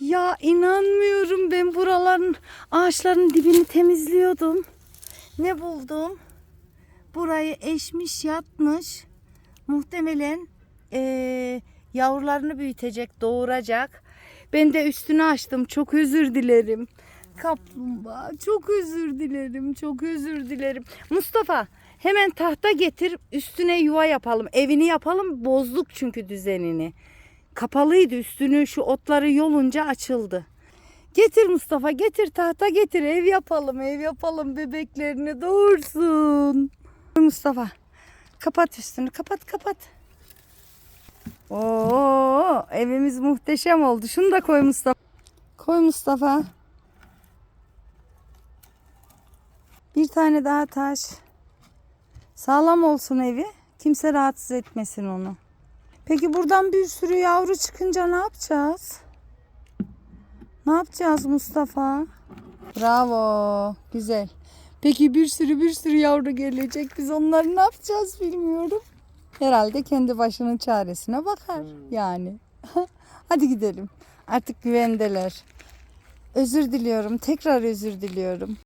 Ya inanmıyorum ben buraların ağaçların dibini temizliyordum. Ne buldum? Burayı eşmiş yatmış. Muhtemelen eee, yavrularını büyütecek, doğuracak. Ben de üstünü açtım. Çok özür dilerim. Kaplumbağa çok özür dilerim. Çok özür dilerim. Mustafa hemen tahta getir üstüne yuva yapalım. Evini yapalım bozduk çünkü düzenini. Kapalıydı üstünü şu otları yolunca açıldı. Getir Mustafa getir tahta getir ev yapalım ev yapalım bebeklerini doğursun. Mustafa kapat üstünü kapat kapat. Oo evimiz muhteşem oldu. Şunu da koy Mustafa. Koy Mustafa. Bir tane daha taş. Sağlam olsun evi. Kimse rahatsız etmesin onu. Peki buradan bir sürü yavru çıkınca ne yapacağız? Ne yapacağız Mustafa? Bravo. Güzel. Peki bir sürü bir sürü yavru gelecek. Biz onları ne yapacağız bilmiyorum. Herhalde kendi başının çaresine bakar yani. Hadi gidelim. Artık güvendeler. Özür diliyorum. Tekrar özür diliyorum.